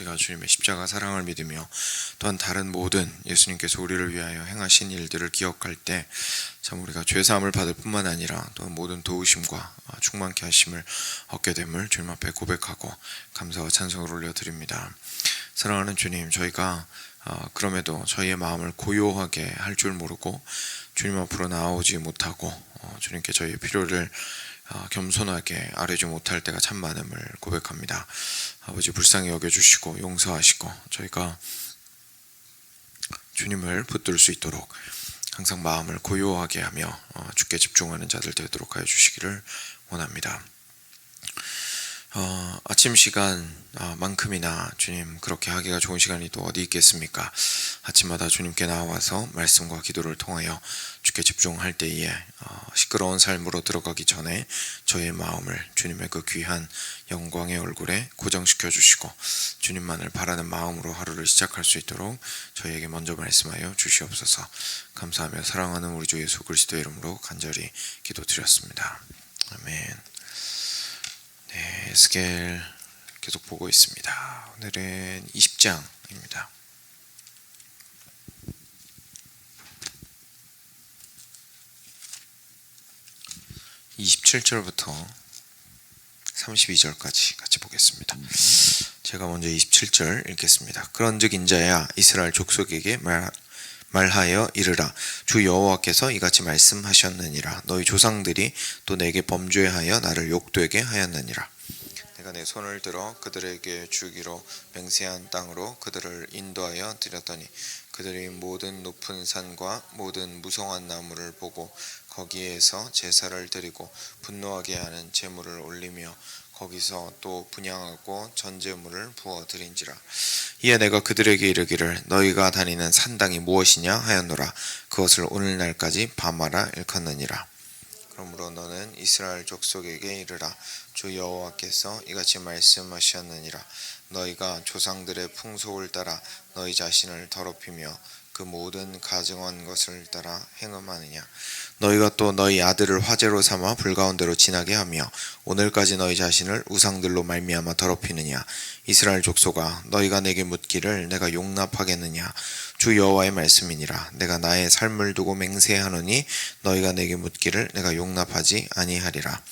우리가 주님의 십자가 사랑을 믿으며 또한 다른 모든 예수님께서 우리를 위하여 행하신 일들을 기억할 때 참 우리가 죄 사함을 받을 뿐만 아니라 또 모든 도우심과 아, 충만케 하심을 얻게 됨을 주님 앞에 고백하고 감사와 찬송을 올려드립니다. 사랑하는 주님, 저희가 아, 그럼에도 저희의 마음을 고요하게 할 줄 모르고 주님 앞으로 나아오지 못하고 어, 주님께 저희의 필요를 아, 겸손하게 아뢰지 못할 때가 참 많음을 고백합니다. 아버지 불쌍히 여겨주시고 용서하시고 저희가 주님을 붙들 수 있도록 항상 마음을 고요하게 하며 어, 주께 집중하는 자들 되도록 하여 주시기를 원합니다. 어, 아침 시간만큼이나 주님 그렇게 하기가 좋은 시간이 또 어디 있겠습니까? 아침마다 주님께 나와서 말씀과 기도를 통하여 주께 집중할 때에 어, 시끄러운 삶으로 들어가기 전에 저의 마음을 주님의 그 귀한 영광의 얼굴에 고정시켜 주시고 주님만을 바라는 마음으로 하루를 시작할 수 있도록 저희에게 먼저 말씀하여 주시옵소서. 감사하며 사랑하는 우리 주 예수 그리스도의 이름으로 간절히 기도드렸습니다. 아멘. 네, 에스겔 계속 보고 있습니다. 오늘은 20장입니다. 27절부터 32절까지 같이 보겠습니다. 제가 먼저 27절 읽겠습니다. 그런즉 인자야 이스라엘 족속에게 말 말하여 이르라 주 여호와께서 이같이 말씀하셨느니라 너희 조상들이 또 내게 범죄하여 나를 욕되게 하였느니라 내가 내 손을 들어 그들에게 주기로 맹세한 땅으로 그들을 인도하여 드렸더니 그들이 모든 높은 산과 모든 무성한 나무를 보고 거기에서 제사를 드리고 분노하게 하는 제물을 올리며 거기서 또 분양하고 전제물을 부어 드린지라. 이에 내가 그들에게 이르기를 너희가 다니는 산당이 무엇이냐 하였노라. 그것을 오늘날까지 밤마다 일컫느니라. 그러므로 너는 이스라엘 족속에게 이르라. 주 여호와께서 이같이 말씀하셨느니라. 너희가 조상들의 풍속을 따라 너희 자신을 더럽히며 그 모든 가증한 것을 따라 행음하느냐? 너희가 또 너희 아들을 화제로 삼아 불가운데로 지나게 하며 오늘까지 너희 자신을 우상들로 말미암아 더럽히느냐? 이스라엘 족속아 너희가 내게 묻기를 내가 용납하겠느냐? 주 여호와의 말씀이니라. 내가 나의 삶을 두고 맹세하노니 너희가 내게 묻기를 내가 용납하지 아니하리라.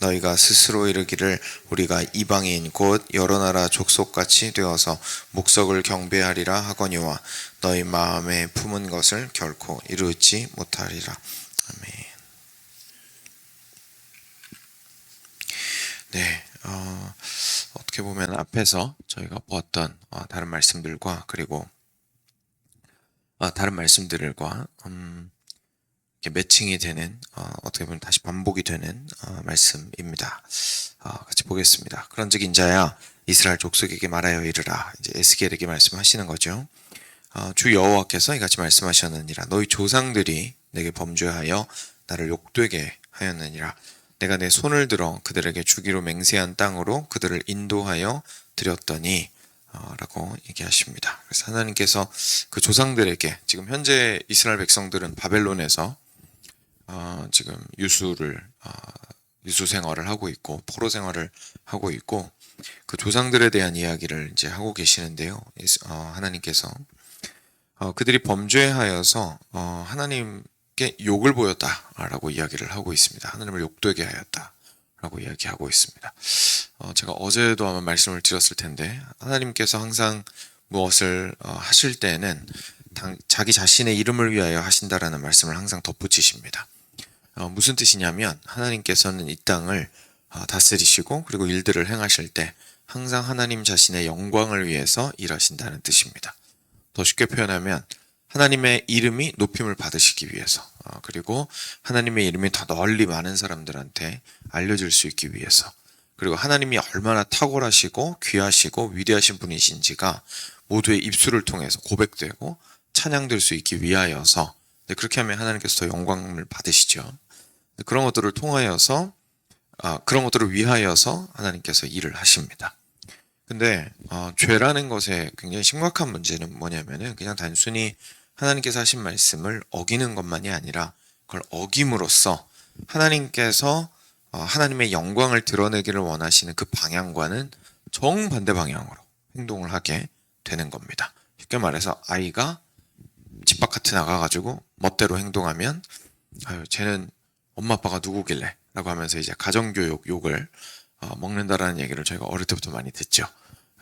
너희가 스스로 이르기를 우리가 이방인 곧 여러 나라 족속같이 되어서 목석을 경배하리라 하거니와 너희 마음에 품은 것을 결코 이루지 못하리라 아멘. 네, 어, 어떻게 보면 앞에서 저희가 보았던 어, 다른 말씀들과 그리고 어, 다른 말씀들과 음, 매칭이 되는 어, 어떻게 보면 다시 반복이 되는 어, 말씀입니다. 어, 같이 보겠습니다. 그런즉 인자야 이스라엘 족속에게 말하여 이르라 이제 에스겔에게 말씀하시는 거죠. 어, 주 여호와께서 이같이 말씀하셨느니라 너희 조상들이 내게 범죄하여 나를 욕되게 하였느니라 내가 내 손을 들어 그들에게 주기로 맹세한 땅으로 그들을 인도하여 드렸더니 어, 라고 얘기하십니다. 그래서 하나님께서 그 조상들에게 지금 현재 이스라엘 백성들은 바벨론에서 어, 지금 유수를 어, 유수 생활을 하고 있고 포로 생활을 하고 있고 그 조상들에 대한 이야기를 이제 하고 계시는데요. 어, 하나님께서 어, 그들이 범죄하여서 어, 하나님께 욕을 보였다라고 이야기를 하고 있습니다. 하나님을 욕되게 하였다라고 이야기하고 있습니다. 어, 제가 어제도 아마 말씀을 드렸을 텐데 하나님께서 항상 무엇을 어, 하실 때에는 당- 자기 자신의 이름을 위하여 하신다라는 말씀을 항상 덧붙이십니다. 어, 무슨 뜻이냐면 하나님께서는 이 땅을 어, 다스리시고 그리고 일들을 행하실 때 항상 하나님 자신의 영광을 위해서 일하신다는 뜻입니다. 더 쉽게 표현하면 하나님의 이름이 높임을 받으시기 위해서 어, 그리고 하나님의 이름이 더 널리 많은 사람들한테 알려질 수 있기 위해서 그리고 하나님이 얼마나 탁월하시고 귀하시고 위대하신 분이신지가 모두의 입술을 통해서 고백되고 찬양될 수 있기 위하여서 네, 그렇게 하면 하나님께서 더 영광을 받으시죠. 네, 그런 것들을 통하여서 아, 그런 것들을 위하여서 하나님께서 일을 하십니다. 근데 어, 죄라는 것에 굉장히 심각한 문제는 뭐냐면은 그냥 단순히 하나님께서 하신 말씀을 어기는 것만이 아니라 그걸 어김으로써 하나님께서 어, 하나님의 영광을 드러내기를 원하시는 그 방향과는 정반대 방향으로 행동을 하게 되는 겁니다. 쉽게 말해서 아이가 집 바깥에 나가가지고 멋대로 행동하면 아유 쟤는 엄마 아빠가 누구길래 라고 하면서 이제 가정교육 욕을 어, 먹는다라는 얘기를 저희가 어릴 때부터 많이 듣죠.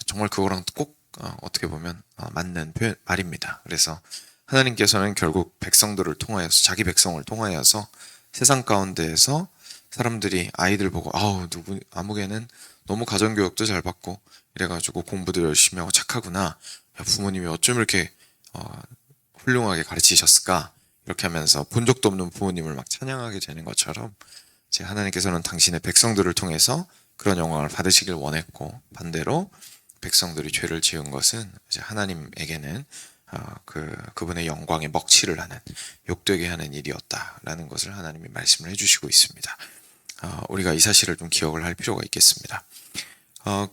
정말 그거랑 꼭 어, 떻게 보면 어, 맞는 표현, 말입니다. 그래서 하나님께서는 결국 백성들을 통하여서 자기 백성을 통하여서 세상 가운데에서 사람들이 아이들 보고 아우 누구 아무개는 너무 가정 교육도 잘 받고 이래가지고 공부도 열심히 하고 착하구나. 야, 부모님이 어쩜 이렇게 어, 훌륭하게 가르치셨을까? 이렇게 하면서 본 적도 없는 부모님을 막 찬양하게 되는 것처럼 제 하나님께서는 당신의 백성들을 통해서 그런 영광을 받으시길 원했고 반대로 백성들이 죄를 지은 것은 이제 하나님에게는 어, 그 그분의 영광에 먹칠을 하는 욕되게 하는 일이었다라는 것을 하나님이 말씀을 해주시고 있습니다. 어, 우리가 이 사실을 좀 기억을 할 필요가 있겠습니다. 어,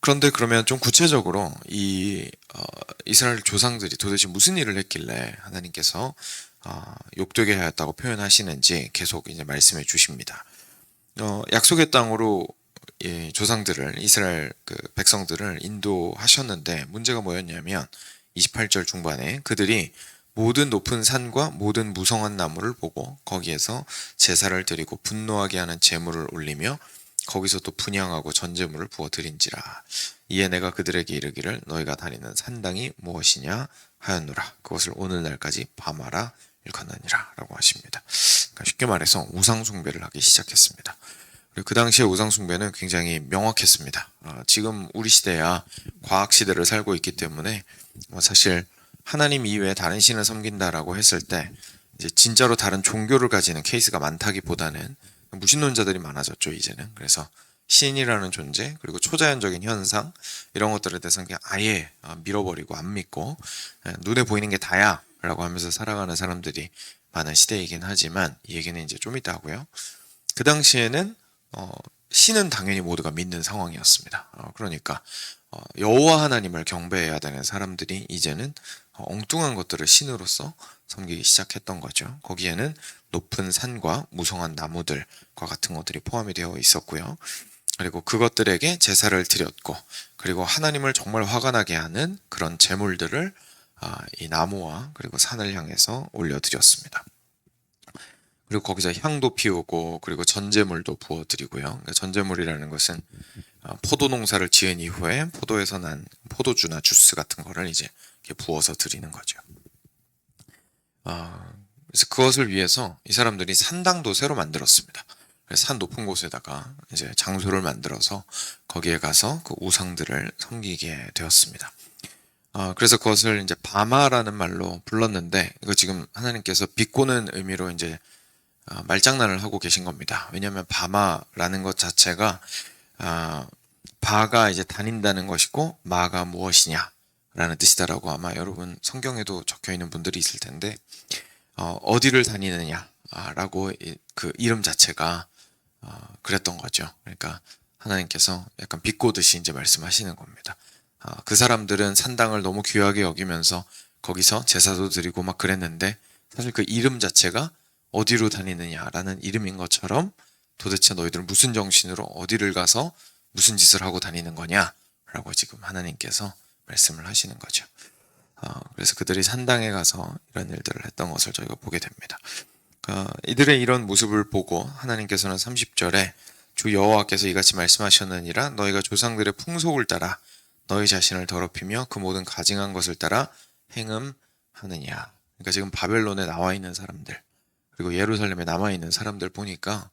그런데 그러면 좀 구체적으로 이 어, 이스라엘 조상들이 도대체 무슨 일을 했길래 하나님께서 어, 욕되게 하였다고 표현하시는지 계속 이제 말씀해 주십니다. 어, 약속의 땅으로 예, 조상들을 이스라엘 그 백성들을 인도하셨는데 문제가 뭐였냐면 28절 중반에 그들이 모든 높은 산과 모든 무성한 나무를 보고 거기에서 제사를 드리고 분노하게 하는 제물을 올리며 거기서 또 분양하고 전제물을 부어 드린지라. 이에 내가 그들에게 이르기를 너희가 다니는 산당이 무엇이냐 하였노라. 그것을 오늘날까지 밤하라 일컫느니라 라고 하십니다. 그러니까 쉽게 말해서 우상 숭배를 하기 시작했습니다 그 당시에 우상 숭배는 굉장히 명확했습니다. 어, 지금 우리 시대야 과학 시대를 살고 있기 때문에 뭐 사실 하나님 이외에 다른 신을 섬긴다라고 했을 때 이제 진짜로 다른 종교를 가지는 케이스가 많다기보다는 무신론자들이 많아졌죠 이제는. 그래서 신이라는 존재 그리고 초자연적인 현상 이런 것들에 대해서는 그냥 아예 어, 밀어버리고 안 믿고 예, 눈에 보이는 게 다야라고 하면서 살아가는 사람들이 많은 시대이긴 하지만 이 얘기는 이제 좀 이따 하고요. 그 당시에는 어, 신은 당연히 모두가 믿는 상황이었습니다 어, 그러니까 어, 여호와 하나님을 경배해야 되는 사람들이 이제는 어, 엉뚱한 것들을 신으로서 섬기기 시작했던 거죠. 거기에는 높은 산과 무성한 나무들과 같은 것들이 포함이 되어 있었고요. 그리고 그것들에게 제사를 드렸고, 그리고 하나님을 정말 화가 나게 하는 그런 제물들을 아, 이 나무와 그리고 산을 향해서 올려드렸습니다. 그리고 거기서 향도 피우고 그리고 전제물도 부어드리고요. 그러니까 전제물이라는 것은 어, 포도 농사를 지은 이후에 포도에서 난 포도주나 주스 같은 거를 이제 부어서 드리는 거죠. 아, 그래서 그것을 위해서 이 사람들이 산당도 새로 만들었습니다. 산 높은 곳에다가 이제 장소를 만들어서 거기에 가서 그 우상들을 섬기게 되었습니다. 아, 그래서 그것을 이제 바마라는 말로 불렀는데 이거 지금 하나님께서 비꼬는 의미로 이제 아, 말장난을 하고 계신 겁니다. 왜냐하면 바마라는 것 자체가 아, 바가 이제 다닌다는 것이고 마가 무엇이냐라는 뜻이다라고 아마 여러분 성경에도 적혀 있는 분들이 있을 텐데 어, 어디를 다니느냐라고 이- 그 이름 자체가 어, 그랬던 거죠. 그러니까 하나님께서 약간 비꼬듯이 이제 말씀하시는 겁니다. 어, 그 사람들은 산당을 너무 귀하게 여기면서 거기서 제사도 드리고 막 그랬는데 사실 그 이름 자체가 어디로 다니느냐라는 이름인 것처럼 도대체 너희들은 무슨 정신으로 어디를 가서 무슨 짓을 하고 다니는 거냐라고 지금 하나님께서 말씀을 하시는 거죠. 어, 그래서 그들이 산당에 가서 이런 일들을 했던 것을 저희가 보게 됩니다. 어, 이들의 이런 모습을 보고 하나님께서는 30절에 주 여호와께서 이같이 말씀하셨느니라 너희가 조상들의 풍속을 따라 너희 자신을 더럽히며 그 모든 가증한 것을 따라 행음하느냐. 그러니까 지금 바벨론에 나와 있는 사람들 그리고 예루살렘에 남아 있는 사람들 보니까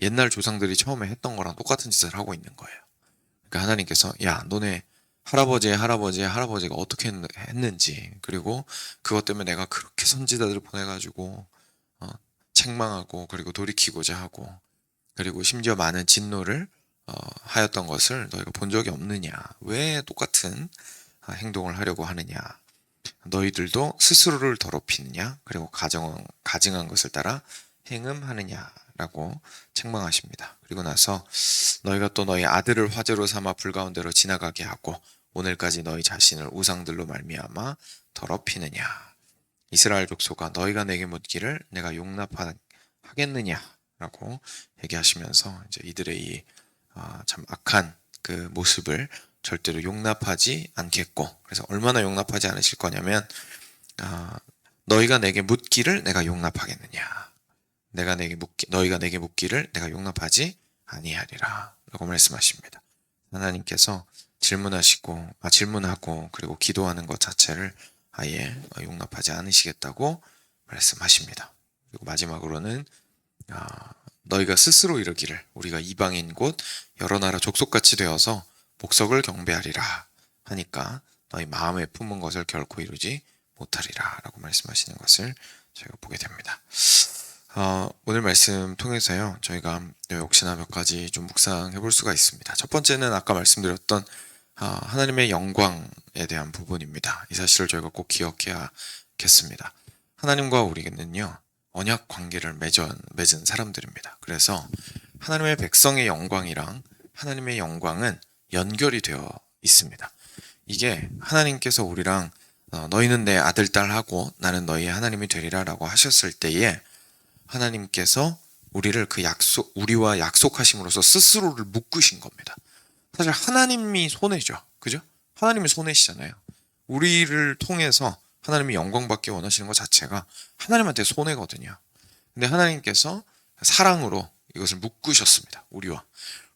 옛날 조상들이 처음에 했던 거랑 똑같은 짓을 하고 있는 거예요. 그러니까 하나님께서 야 너네 할아버지의 할아버지의 할아버지가 어떻게 했- 했는지 그리고 그것 때문에 내가 그렇게 선지자들을 보내가지고 어, 책망하고 그리고 돌이키고자 하고 그리고 심지어 많은 진노를 어, 하였던 것을 너희가 본 적이 없느냐 왜 똑같은 아, 행동을 하려고 하느냐 너희들도 스스로를 더럽히느냐 그리고 가정 가증한 것을 따라 행음하느냐라고 책망하십니다. 그리고 나서 너희가 또 너희 아들을 화제로 삼아 불가운데로 지나가게 하고 오늘까지 너희 자신을 우상들로 말미암아 더럽히느냐 이스라엘 족속아 너희가 내게 묻기를 내가 용납하겠느냐라고 얘기하시면서 이제 이들의 이 아, 참 악한 그 모습을 절대로 용납하지 않겠고 그래서 얼마나 용납하지 않으실 거냐면 아, 너희가 내게 묻기를 내가 용납하겠느냐 내가 내게 묻기 너희가 내게 묻기를 내가 용납하지 아니하리라라고 말씀하십니다. 하나님께서 질문하시고 아, 질문하고 그리고 기도하는 것 자체를 아예 용납하지 않으시겠다고 말씀하십니다. 그리고 마지막으로는 아, 너희가 스스로 이르기를 우리가 이방인 곧 여러 나라 족속같이 되어서 복석을 경배하리라 하니까 너희 마음에 품은 것을 결코 이루지 못하리라 라고 말씀하시는 것을 저희가 보게 됩니다. 어, 오늘 말씀 통해서요 저희가 역시나 몇 가지 좀 묵상해 볼 수가 있습니다. 첫 번째는 아까 말씀드렸던 아, 하나님의 영광에 대한 부분입니다. 이 사실을 저희가 꼭 기억해야겠습니다. 하나님과 우리는요 언약 관계를 맺은, 맺은 사람들입니다. 그래서 하나님의 백성의 영광이랑 하나님의 영광은 연결이 되어 있습니다. 이게 하나님께서 우리랑 어, 너희는 내 아들 딸하고 나는 너희의 하나님이 되리라라고 하셨을 때에 하나님께서 우리를 그 약속 우리와 약속하심으로써 스스로를 묶으신 겁니다. 사실 하나님이 손해죠. 그죠? 하나님이 손해시잖아요. 우리를 통해서 하나님이 영광 받기 원하시는 것 자체가 하나님한테 손해거든요. 근데 하나님께서 사랑으로 이것을 묶으셨습니다. 우리와.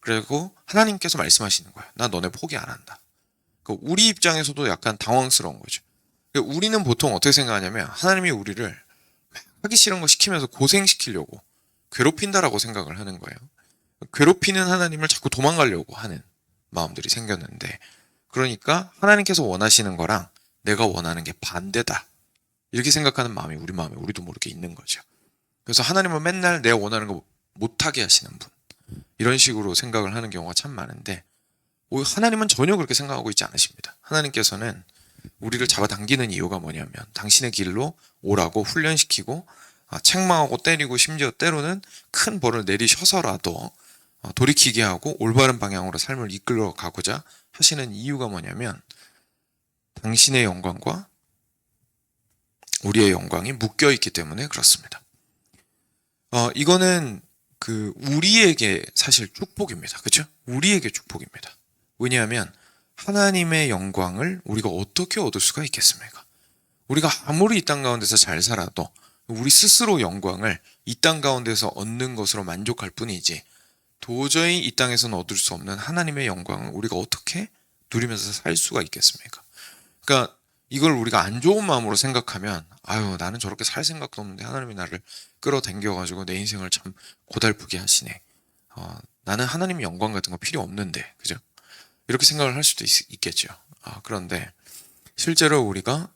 그리고 하나님께서 말씀하시는 거예요. 나 너네 포기 안 한다. 그 우리 입장에서도 약간 당황스러운 거죠. 그러니까 우리는 보통 어떻게 생각하냐면 하나님이 우리를 하기 싫은 거 시키면서 고생시키려고 괴롭힌다라고 생각을 하는 거예요. 괴롭히는 하나님을 자꾸 도망가려고 하는 마음들이 생겼는데 그러니까 하나님께서 원하시는 거랑 내가 원하는 게 반대다. 이렇게 생각하는 마음이 우리 마음에 우리도 모르게 있는 거죠. 그래서 하나님은 맨날 내가 원하는 거 못하게 하시는 분. 이런 식으로 생각을 하는 경우가 참 많은데 하나님은 전혀 그렇게 생각하고 있지 않으십니다. 하나님께서는 우리를 잡아당기는 이유가 뭐냐면 당신의 길로 오라고 훈련시키고 아, 책망하고 때리고 심지어 때로는 큰 벌을 내리셔서라도 어, 돌이키게 하고 올바른 방향으로 삶을 이끌어 가고자 하시는 이유가 뭐냐면 당신의 영광과 우리의 영광이 묶여 있기 때문에 그렇습니다. 어, 이거는 그 우리에게 사실 축복입니다. 그렇죠? 우리에게 축복입니다. 왜냐하면 하나님의 영광을 우리가 어떻게 얻을 수가 있겠습니까? 우리가 아무리 이 땅 가운데서 잘 살아도 우리 스스로 영광을 이 땅 가운데서 얻는 것으로 만족할 뿐이지 도저히 이 땅에서는 얻을 수 없는 하나님의 영광을 우리가 어떻게 누리면서 살 수가 있겠습니까? 그러니까 이걸 우리가 안 좋은 마음으로 생각하면 아유 나는 저렇게 살 생각도 없는데 하나님이 나를 끌어당겨 가지고 내 인생을 참 고달프게 하시네. 어, 나는 하나님의 영광 같은 거 필요 없는데 그죠? 이렇게 생각을 할 수도 있, 겠죠 아, 그런데 실제로 우리가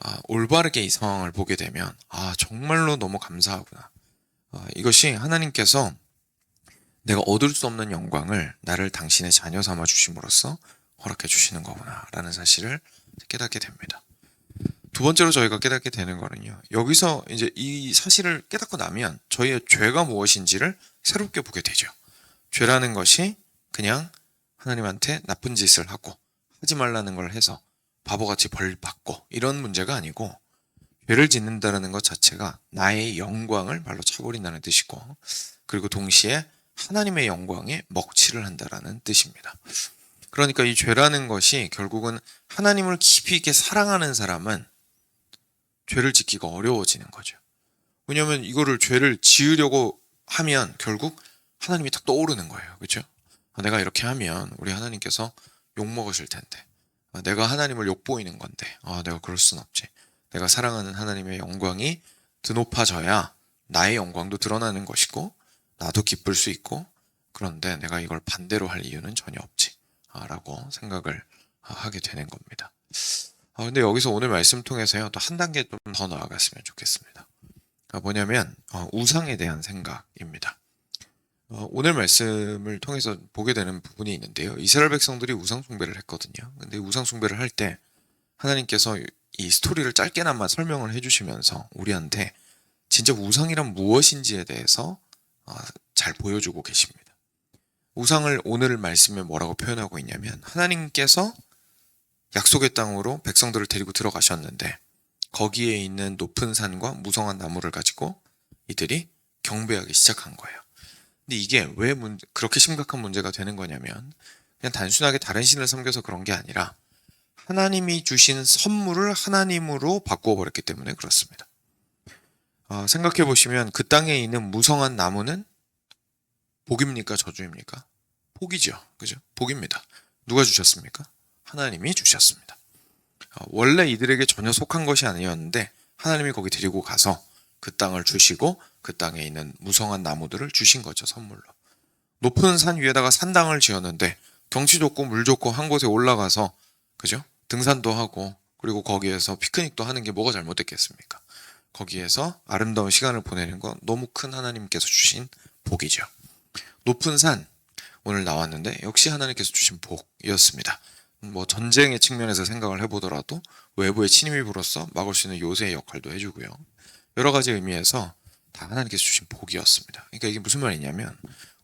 아, 올바르게 이 상황을 보게 되면 아 정말로 너무 감사하구나. 아, 이것이 하나님께서 내가 얻을 수 없는 영광을 나를 당신의 자녀 삼아 주심으로써 허락해 주시는 거구나라는 사실을 깨닫게 됩니다. 두 번째로 저희가 깨닫게 되는 거는요. 여기서 이제 이 사실을 깨닫고 나면 저희의 죄가 무엇인지를 새롭게 보게 되죠. 죄라는 것이 그냥 하나님한테 나쁜 짓을 하고 하지 말라는 걸 해서 바보같이 벌 받고 이런 문제가 아니고 죄를 짓는다는 것 자체가 나의 영광을 발로 차버린다는 뜻이고 그리고 동시에 하나님의 영광에 먹칠을 한다라는 뜻입니다. 그러니까 이 죄라는 것이 결국은 하나님을 깊이 있게 사랑하는 사람은 죄를 짓기가 어려워지는 거죠. 왜냐하면 이거를 죄를 지으려고 하면 결국 하나님이 딱 떠오르는 거예요. 그렇죠? 내가 이렇게 하면 우리 하나님께서 욕 먹으실 텐데 아, 내가 하나님을 욕 보이는 건데 아, 내가 그럴 순 없지. 내가 사랑하는 하나님의 영광이 드높아져야 나의 영광도 드러나는 것이고 나도 기쁠 수 있고 그런데 내가 이걸 반대로 할 이유는 전혀 없지. 아, 라고 생각을 하게 되는 겁니다. 아, 근데 여기서 오늘 말씀 통해서요, 또 한 단계 좀 더 나아갔으면 좋겠습니다. 아, 뭐냐면, 어, 우상에 대한 생각입니다. 어, 오늘 말씀을 통해서 보게 되는 부분이 있는데요. 이스라엘 백성들이 우상 숭배를 했거든요. 근데 우상 숭배를 할 때 하나님께서 이 스토리를 짧게나마 설명을 해주시면서 우리한테 진짜 우상이란 무엇인지에 대해서 어, 잘 보여주고 계십니다. 우상을 오늘 말씀에 뭐라고 표현하고 있냐면 하나님께서 약속의 땅으로 백성들을 데리고 들어가셨는데 거기에 있는 높은 산과 무성한 나무를 가지고 이들이 경배하기 시작한 거예요. 근데 이게 왜 문, 그렇게 심각한 문제가 되는 거냐면 그냥 단순하게 다른 신을 섬겨서 그런 게 아니라 하나님이 주신 선물을 하나님으로 바꾸어 버렸기 때문에 그렇습니다. 어, 생각해 보시면 그 땅에 있는 무성한 나무는 복입니까 저주입니까? 복이죠. 그죠? 복입니다. 누가 주셨습니까? 하나님이 주셨습니다. 어, 원래 이들에게 전혀 속한 것이 아니었는데 하나님이 거기 데리고 가서 그 땅을 주시고 그 땅에 있는 무성한 나무들을 주신 거죠 선물로. 높은 산 위에다가 산당을 지었는데 경치 좋고 물 좋고 한 곳에 올라가서 그죠? 등산도 하고 그리고 거기에서 피크닉도 하는 게 뭐가 잘못됐겠습니까? 거기에서 아름다운 시간을 보내는 건 너무 큰 하나님께서 주신 복이죠. 높은 산 오늘 나왔는데 역시 하나님께서 주신 복이었습니다. 뭐 전쟁의 측면에서 생각을 해보더라도 외부의 침입이 불어서 막을 수 있는 요새의 역할도 해주고요. 여러 가지 의미에서 다 하나님께서 주신 복이었습니다. 그러니까 이게 무슨 말이냐면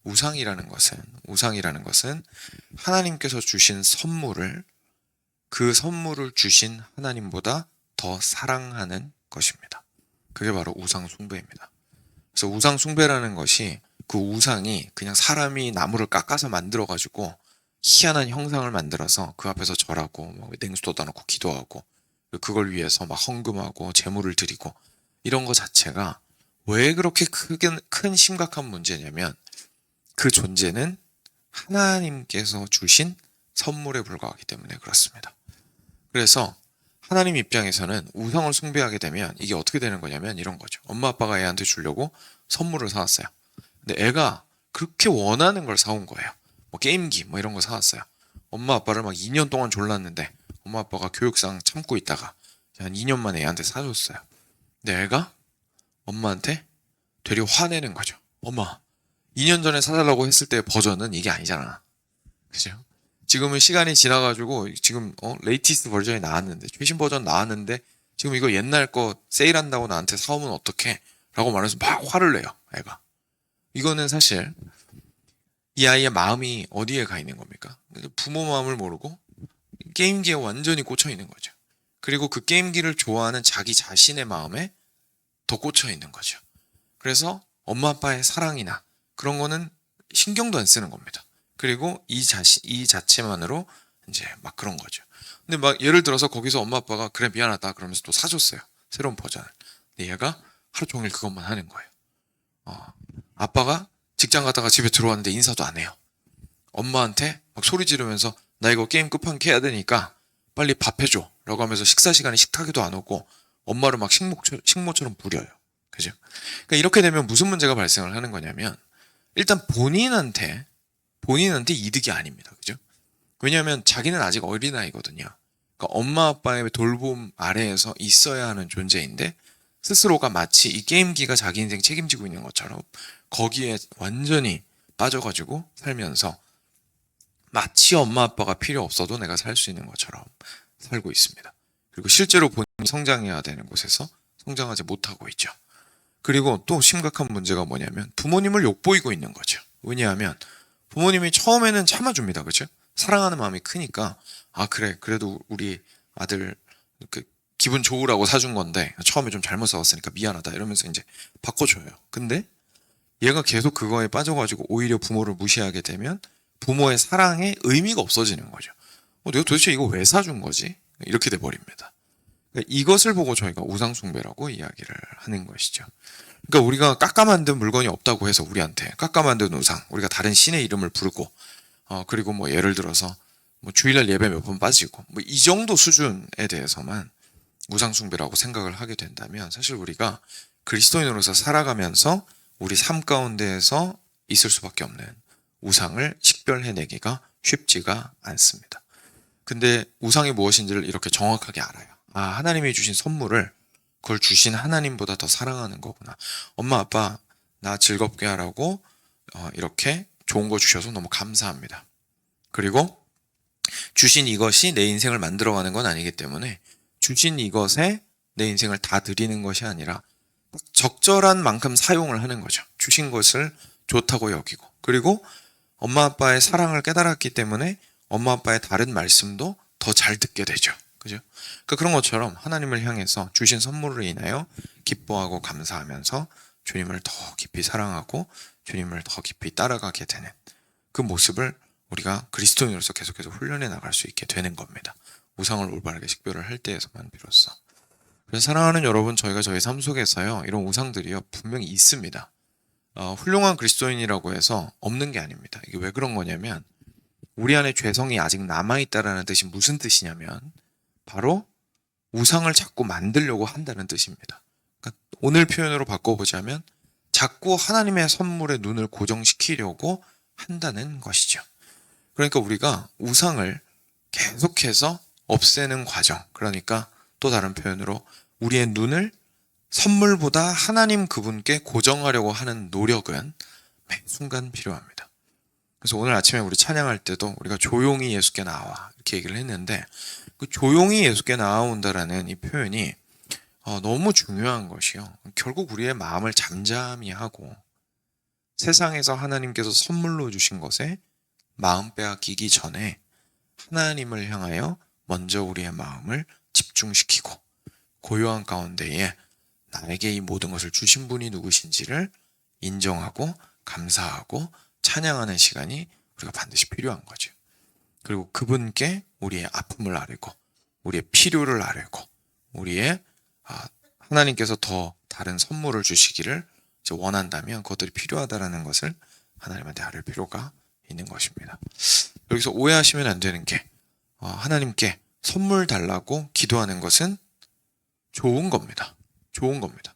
우상이라는 것은 우상이라는 것은 하나님께서 주신 선물을 그 선물을 주신 하나님보다 더 사랑하는 것입니다. 그게 바로 우상 숭배입니다. 그래서 우상 숭배라는 것이 그 우상이 그냥 사람이 나무를 깎아서 만들어 가지고 희한한 형상을 만들어서 그 앞에서 절하고 뭐 냉수도 놓고 기도하고 그걸 위해서 막 헌금하고 재물을 드리고 이런 거 자체가 왜 그렇게 크게 큰 심각한 문제냐면 그 존재는 하나님께서 주신 선물에 불과하기 때문에 그렇습니다. 그래서 하나님 입장에서는 우상을 숭배하게 되면 이게 어떻게 되는 거냐면 이런 거죠. 엄마 아빠가 애한테 주려고 선물을 사왔어요. 근데 애가 그렇게 원하는 걸 사온 거예요. 뭐 게임기 뭐 이런 거 사왔어요. 엄마 아빠를 막 2년 동안 졸랐는데 엄마 아빠가 교육상 참고 있다가 한 2년 만에 애한테 사줬어요. 근데 애가 엄마한테 되려 화내는 거죠. 엄마, 2년 전에 사달라고 했을 때 버전은 이게 아니잖아. 그죠? 지금은 시간이 지나가지고 지금 어 레이티스트 버전이 나왔는데 최신 버전 나왔는데 지금 이거 옛날 거 세일한다고 나한테 사오면 어떡해? 라고 말해서 막 화를 내요. 애가. 이거는 사실 이 아이의 마음이 어디에 가 있는 겁니까? 부모 마음을 모르고 게임기에 완전히 꽂혀 있는 거죠. 그리고 그 게임기를 좋아하는 자기 자신의 마음에 더 꽂혀 있는 거죠. 그래서 엄마 아빠의 사랑이나 그런 거는 신경도 안 쓰는 겁니다. 그리고 이 자신 이 자체만으로 이제 막 그런 거죠. 근데 막 예를 들어서 거기서 엄마 아빠가 그래 미안하다 그러면서 또 사줬어요. 새로운 버전을. 근데 얘가 하루 종일 그것만 하는 거예요. 어, 아빠가 직장 갔다가 집에 들어왔는데 인사도 안 해요. 엄마한테 막 소리 지르면서 나 이거 게임 끝판기 해야 되니까 빨리 밥 해줘 라고 하면서 식사 시간에 식탁에도 안 오고 엄마를 막 식모, 식모처럼 부려요. 그죠? 그러니까 이렇게 되면 무슨 문제가 발생을 하는 거냐면 일단 본인한테 본인한테 이득이 아닙니다. 그죠? 왜냐하면 자기는 아직 어린아이거든요. 그러니까 엄마 아빠의 돌봄 아래에서 있어야 하는 존재인데 스스로가 마치 이 게임기가 자기 인생 책임지고 있는 것처럼 거기에 완전히 빠져가지고 살면서 마치 엄마 아빠가 필요 없어도 내가 살 수 있는 것처럼 살고 있습니다. 그리고 실제로 본인이 성장해야 되는 곳에서 성장하지 못하고 있죠. 그리고 또 심각한 문제가 뭐냐면 부모님을 욕보이고 있는 거죠. 왜냐하면 부모님이 처음에는 참아줍니다. 그죠? 사랑하는 마음이 크니까 아 그래 그래도 우리 아들 그 기분 좋으라고 사준 건데 처음에 좀 잘못 사왔으니까 미안하다 이러면서 이제 바꿔줘요. 근데 얘가 계속 그거에 빠져가지고 오히려 부모를 무시하게 되면 부모의 사랑에 의미가 없어지는 거죠. 어, 내가 도대체 이거 왜 사준 거지? 이렇게 돼 버립니다. 그러니까 이것을 보고 저희가 우상숭배라고 이야기를 하는 것이죠. 그러니까 우리가 깎아 만든 물건이 없다고 해서 우리한테 깎아 만든 우상, 우리가 다른 신의 이름을 부르고, 어, 그리고 뭐 예를 들어서 뭐 주일날 예배 몇 번 빠지고, 뭐 이 정도 수준에 대해서만 우상숭배라고 생각을 하게 된다면 사실 우리가 그리스도인으로서 살아가면서 우리 삶 가운데에서 있을 수밖에 없는 우상을 식별해내기가 쉽지가 않습니다. 근데 우상이 무엇인지를 이렇게 정확하게 알아요. 아, 하나님이 주신 선물을 그걸 주신 하나님보다 더 사랑하는 거구나. 엄마, 아빠, 나 즐겁게 하라고 어, 이렇게 좋은 거 주셔서 너무 감사합니다. 그리고 주신 이것이 내 인생을 만들어가는 건 아니기 때문에 주신 이것에 내 인생을 다 드리는 것이 아니라 적절한 만큼 사용을 하는 거죠. 주신 것을 좋다고 여기고 그리고 엄마 아빠의 사랑을 깨달았기 때문에 엄마 아빠의 다른 말씀도 더 잘 듣게 되죠. 그죠? 그러니까 그런 것처럼 하나님을 향해서 주신 선물을 인하여 기뻐하고 감사하면서 주님을 더 깊이 사랑하고 주님을 더 깊이 따라가게 되는 그 모습을 우리가 그리스도인으로서 계속해서 훈련해 나갈 수 있게 되는 겁니다. 우상을 올바르게 식별을 할 때에서만 비로소. 그래서 사랑하는 여러분, 저희가 저희 삶 속에서요, 이런 우상들이요, 분명히 있습니다. 어, 훌륭한 그리스도인이라고 해서 없는 게 아닙니다. 이게 왜 그런 거냐면, 우리 안에 죄성이 아직 남아있다라는 뜻이 무슨 뜻이냐면, 바로 우상을 자꾸 만들려고 한다는 뜻입니다. 그러니까 오늘 표현으로 바꿔보자면, 자꾸 하나님의 선물에 눈을 고정시키려고 한다는 것이죠. 그러니까 우리가 우상을 계속해서 없애는 과정, 그러니까 또 다른 표현으로 우리의 눈을 선물보다 하나님 그분께 고정하려고 하는 노력은 매 순간 필요합니다. 그래서 오늘 아침에 우리 찬양할 때도 우리가 조용히 예수께 나와 이렇게 얘기를 했는데 그 조용히 예수께 나아온다라는 이 표현이 어, 너무 중요한 것이요. 결국 우리의 마음을 잠잠히 하고 세상에서 하나님께서 선물로 주신 것에 마음 빼앗기기 전에 하나님을 향하여 먼저 우리의 마음을 집중시키고 고요한 가운데에 나에게 이 모든 것을 주신 분이 누구신지를 인정하고 감사하고 찬양하는 시간이 우리가 반드시 필요한 거죠. 그리고 그분께 우리의 아픔을 아뢰고 우리의 필요를 아뢰고 우리의 아, 하나님께서 더 다른 선물을 주시기를 원한다면 그것들이 필요하다라는 것을 하나님한테 아뢰 필요가 있는 것입니다. 여기서 오해하시면 안 되는 게 어, 하나님께 선물 달라고 기도하는 것은 좋은 겁니다. 좋은 겁니다.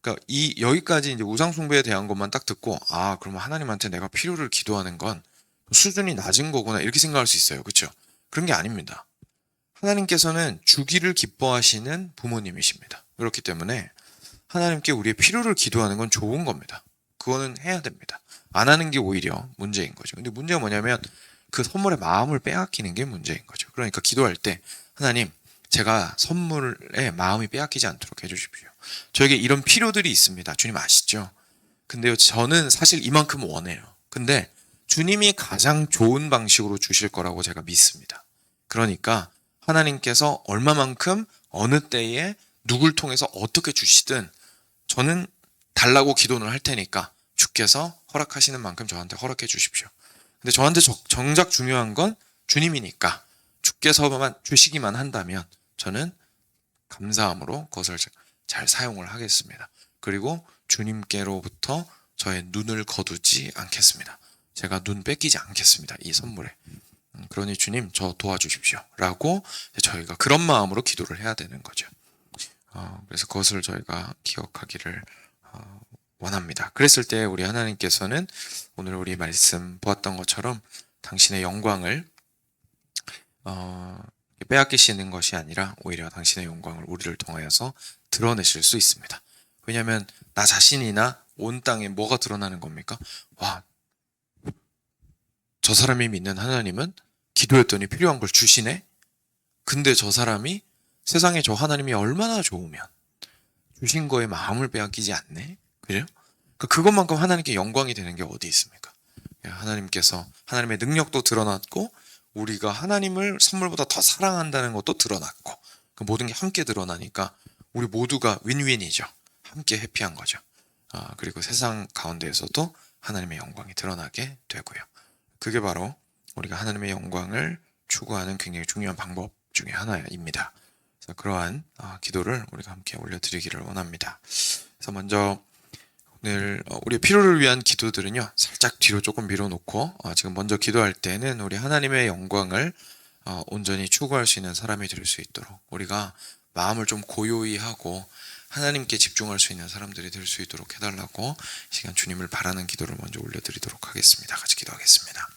그러니까 이 여기까지 이제 우상 숭배에 대한 것만 딱 듣고 아 그러면 하나님한테 내가 필요를 기도하는 건 수준이 낮은 거구나 이렇게 생각할 수 있어요. 그렇죠? 그런 게 아닙니다. 하나님께서는 주기를 기뻐하시는 부모님이십니다. 그렇기 때문에 하나님께 우리의 필요를 기도하는 건 좋은 겁니다. 그거는 해야 됩니다. 안 하는 게 오히려 문제인 거죠. 근데 문제가 뭐냐면 그 선물의 마음을 빼앗기는 게 문제인 거죠. 그러니까 기도할 때 하나님 제가 선물에 마음이 빼앗기지 않도록 해주십시오. 저에게 이런 필요들이 있습니다. 주님 아시죠? 근데요, 저는 사실 이만큼 원해요. 근데 주님이 가장 좋은 방식으로 주실 거라고 제가 믿습니다. 그러니까 하나님께서 얼마만큼 어느 때에 누굴 통해서 어떻게 주시든 저는 달라고 기도는 할 테니까 주께서 허락하시는 만큼 저한테 허락해 주십시오. 근데 저한테 정작 중요한 건 주님이니까 주께서만 주시기만 한다면 저는 감사함으로 그것을 잘 사용을 하겠습니다. 그리고 주님께로부터 저의 눈을 거두지 않겠습니다. 제가 눈 뺏기지 않겠습니다. 이 선물에. 음, 그러니 주님 저 도와주십시오. 라고 저희가 그런 마음으로 기도를 해야 되는 거죠. 어, 그래서 그것을 저희가 기억하기를 어, 원합니다. 그랬을 때 우리 하나님께서는 오늘 우리 말씀 보았던 것처럼 당신의 영광을 어, 빼앗기시는 것이 아니라 오히려 당신의 영광을 우리를 통하여서 드러내실 수 있습니다. 왜냐하면 나 자신이나 온 땅에 뭐가 드러나는 겁니까? 와, 저 사람이 믿는 하나님은 기도했더니 필요한 걸 주시네? 근데 저 사람이 세상에 저 하나님이 얼마나 좋으면 주신 거에 마음을 빼앗기지 않네? 그래요? 그러니까 그것만큼 하나님께 영광이 되는 게 어디 있습니까? 하나님께서 하나님의 능력도 드러났고 우리가 하나님을 선물보다 더 사랑한다는 것도 드러났고 그 모든 게 함께 드러나니까 우리 모두가 윈윈이죠. 함께 해피한 거죠. 아, 그리고 세상 가운데에서도 하나님의 영광이 드러나게 되고요. 그게 바로 우리가 하나님의 영광을 추구하는 굉장히 중요한 방법 중에 하나입니다. 그래서 그러한 아, 기도를 우리가 함께 올려드리기를 원합니다. 그래서 먼저 오 늘 어, 우리의 필요를 위한 기도들은요 살짝 뒤로 조금 밀어놓고 어, 지금 먼저 기도할 때는 우리 하나님의 영광을 어, 온전히 추구할 수 있는 사람이 될 수 있도록 우리가 마음을 좀 고요히 하고 하나님께 집중할 수 있는 사람들이 될 수 있도록 해달라고 시간 주님을 바라는 기도를 먼저 올려드리도록 하겠습니다. 같이 기도하겠습니다.